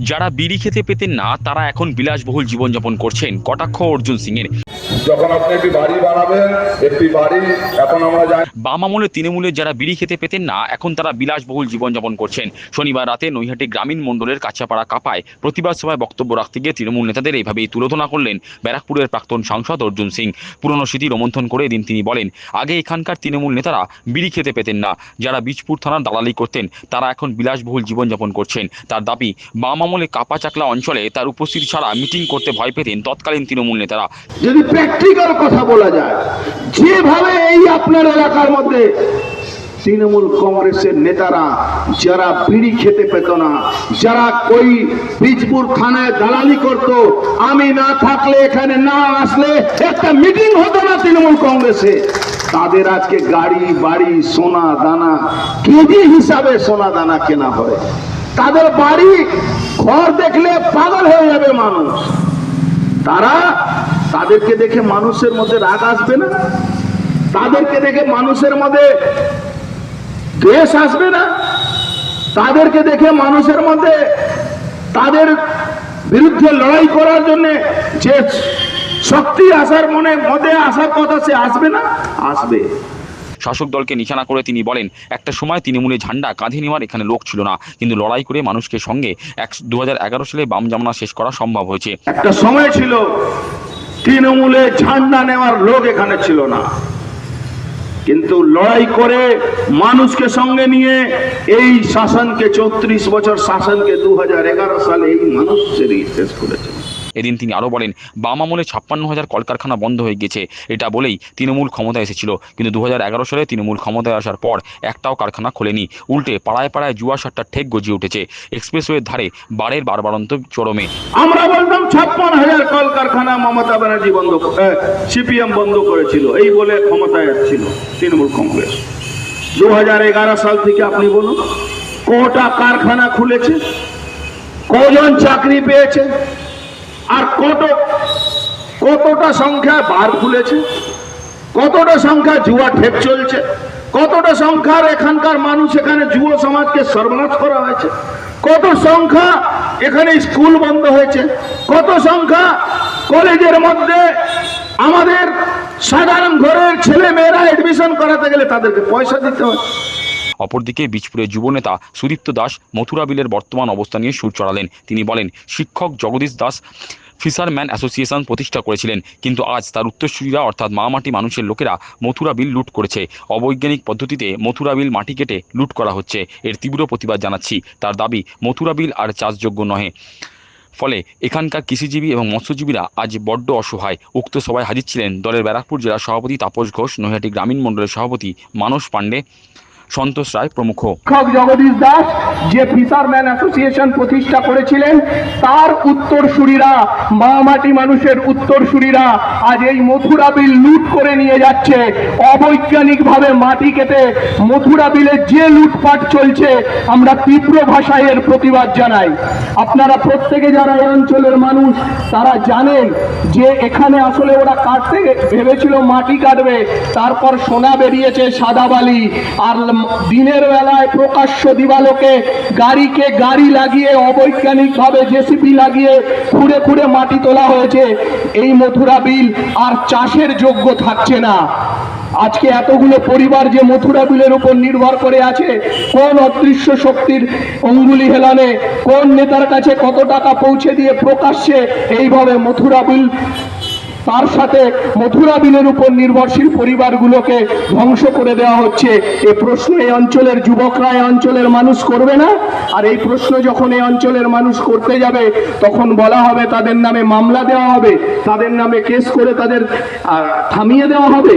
যারা বিড়ি খেতে পেতেন না তারা এখন বিলাসবহুল জীবনযাপন করছেন কটাক্ষ অর্জুন সিংয়ের। যখন আপনি একটি বাড়ি বানাবেন একটি বাড়ি এখন আমরা জানি বাম আমলে তৃণমূলের যারা বিড়ি খেতে পেতেন না এখন তারা বিলাসবহুল জীবনযাপন করছেন। শনিবার রাতে নৈহাটি গ্রামীণ মণ্ডলের কাছাপাড়া কাপায় প্রতিবাদ সভায় বক্তব্য রাখতে গিয়ে তৃণমূল নেতাদের এইভাবেই তুলোধনা করলেন ব্যারাকপুরের প্রাক্তন সাংসদ অর্জুন সিং। পুরনো স্মৃতি রোমন্থন করে এদিন তিনি বলেন আগে এখানকার তৃণমূল নেতারা বিড়ি খেতে পেতেন না। যারা বীজপুর থানার দালালি করতেন তারা এখন বিলাসবহুল জীবনযাপন করছেন। তার দাবি বাম আমলে কাপা চাকলা অঞ্চলে তার উপস্থিতি ছাড়া মিটিং করতে ভয় পেতেন তৎকালীন তৃণমূল নেতারা। যদি প্র্যাকটিক্যাল কথা বলা যায়। যেভাবে এই আপনার এলাকার মধ্যে তৃণমূল কংগ্রেসের নেতারা যারা বিড়ি খেতে পেত না, যারা ওই বীজপুর থানায় দালালি করত, আমি না থাকলে, এখানে না আসলে একটা মিটিং হতো না তৃণমূল কংগ্রেসে। তাদের আজকে গাড়ি, বাড়ি, সোনা দানা, কেজি হিসাবে সোনা দানা কেনা হয়। তাদের বাড়ি, ঘর দেখলে পাগল হয়ে যাবে মানুষ। তারা তাদেরকে দেখে মানুষের মধ্যে রাগ আসবে না? তাদেরকে দেখে মানুষের মধ্যে দ্বেষ আসবে না? তাদেরকে দেখে মানুষের মধ্যে তাদের বিরুদ্ধে লড়াই করার জন্য যে শক্তি আসার মনে মধ্যে আসার কথা সে আসবে না? আসবে। শাসক দলকে নিশানা করে তিনি বলেন একটা সময় তৃণমূলের ঝান্ডা কাঁধে নেওয়ার এখানে লোক ছিল না কিন্তু লড়াই করে মানুষকে সঙ্গে এক দু সালে বাম জামনা শেষ করা সম্ভব হয়েছে। একটা সময় ছিল তৃণমূলে ঝান্ডা নেওয়ার লোক এখানে ছিল না। কিন্তু লড়াই করে মানুষকে সঙ্গে নিয়ে এই শাসনকে চৌত্রিশ বছর শাসনকে দু হাজার এগারো সালে এই মানুষেরই শেষ করেছে। এদিন তিনি আরও বলেন, বাম আমলে ছাপ্পান্ন হাজার কলকারখানা বন্ধ হয়ে গেছে। এটা বলেই তৃণমূল ক্ষমতায় এসেছিল। কিন্তু দু হাজার এগারো সালে তৃণমূল ক্ষমতায় আসার পর একটাও কারখানা খোলেনি। উল্টে পাড়ায় পাড়ায় জুয়া সাতটা ঠেক গজিয়ে উঠেছে। এক্সপ্রেসওয়ের ধারে বারের বারবারন্ত চরমে। আমরা বলতাম ছাপ্পান্ন হাজার কলকারখানা মমতা ব্যানার্জি বন্ধ সিপিএম বন্ধ করেছিল। এই বলে ক্ষমতায় এসেছিল তৃণমূল কংগ্রেস। দু হাজার এগারো সাল থেকে আপনি বলুন, কটা কারখানা খুলেছে, কজন চাকরি পেয়েছে আর কত, কতটা সংখ্যায় বার খুলেছে, কতটা সংখ্যা জুয়া ঠেক চলছে, কতটা সংখ্যার এখানকার মানুষ এখানে যুব সমাজকে সর্বনাশ করা হয়েছে, কত সংখ্যা এখানে স্কুল বন্ধ হয়েছে, কত সংখ্যা কলেজের মধ্যে আমাদের সাধারণ ঘরের ছেলে মেয়েরা এডমিশন করাতে গেলে তাদেরকে পয়সা দিতে হয়। অপরদিকে বীজপুরের যুবনেতা সুদীপ্ত দাস মথুরা বিলের বর্তমান অবস্থা নিয়ে সুর চড়ালেন। তিনি বলেন, শিক্ষক জগদীশ দাস ফিশারম্যান অ্যাসোসিয়েশন প্রতিষ্ঠা করেছিলেন, কিন্তু আজ তার উত্তরসূরিরা অর্থাৎ মামাটি মানুষের লোকেরা মথুরা বিল লুট করেছে। অবৈজ্ঞানিক পদ্ধতিতে মথুরা বিল মাটি কেটে লুট করা হচ্ছে। এর তীব্র প্রতিবাদ জানাচ্ছি। তার দাবি, মথুরা বিল আর চাষযোগ্য নহে। ফলে এখানকার কৃষিজীবী এবং মৎস্যজীবীরা আজ বড্ড অসহায়। উক্ত সভায় হাজির ছিলেন দলের ব্যারাকপুর জেলা সভাপতি তাপস ঘোষ, নৈহাটি গ্রামীণ মণ্ডলের সভাপতি মানস পাণ্ডে সন্তোষ রায় প্রমুখ। শিক্ষক জগদীশ দাস, যে ফিশারম্যান অ্যাসোসিয়েশন প্রতিষ্ঠা করেছিলেন, তার উত্তরসূরিরা, মামাটি মানুষের উত্তরসূরিরা, আজ এই মথুরা বিল লুট করে নিয়ে যাচ্ছে। অবৈজ্ঞানিকভাবে মাটি কেটে মথুরা বিলে যে লুটপাট চলছে, আমরা তীব্র ভাষায় এর প্রতিবাদ জানাই। আপনারা প্রত্যেকে যারা এই অঞ্চলের মানুষ, তারা জানেন যে এখানে আসলে ওরা কাটতে ভেবেছিল মাটি কাটবে, তারপর সোনা বেরিয়েছে সাদা বালি, আর দিনের বেলায় প্রকাশ্য দিবালোকে গাড়িকে গাড়ি লাগিয়ে অবৈজ্ঞানিকভাবে জেসিপি লাগিয়ে খুঁড়ে খুঁড়ে মাটি তোলা হয়েছে। এই মথুরা বিল আর চাষের যোগ্য থাকছে না। আজকে এতগুলো পরিবার যে মথুরা বিলের উপর নির্ভর করে আছে, কোন অদৃশ্য শক্তির অঙ্গুলি হেলানে, কোন নেতার কাছে কত টাকা পৌঁছে দিয়ে প্রকাশ্যে এইভাবে মথুরা বিল তার সাথে মথুরা বিলের উপর নির্ভরশীল পরিবারগুলোকে ধ্বংস করে দেওয়া হচ্ছে। এ প্রশ্ন এই অঞ্চলের যুবকরা এই অঞ্চলের মানুষ করবে না? আর এই প্রশ্ন যখন এই অঞ্চলের মানুষ করতে যাবে, তখন বলা হবে তাদের নামে মামলা দেওয়া হবে, তাদের নামে কেস করে তাদের থামিয়ে দেওয়া হবে।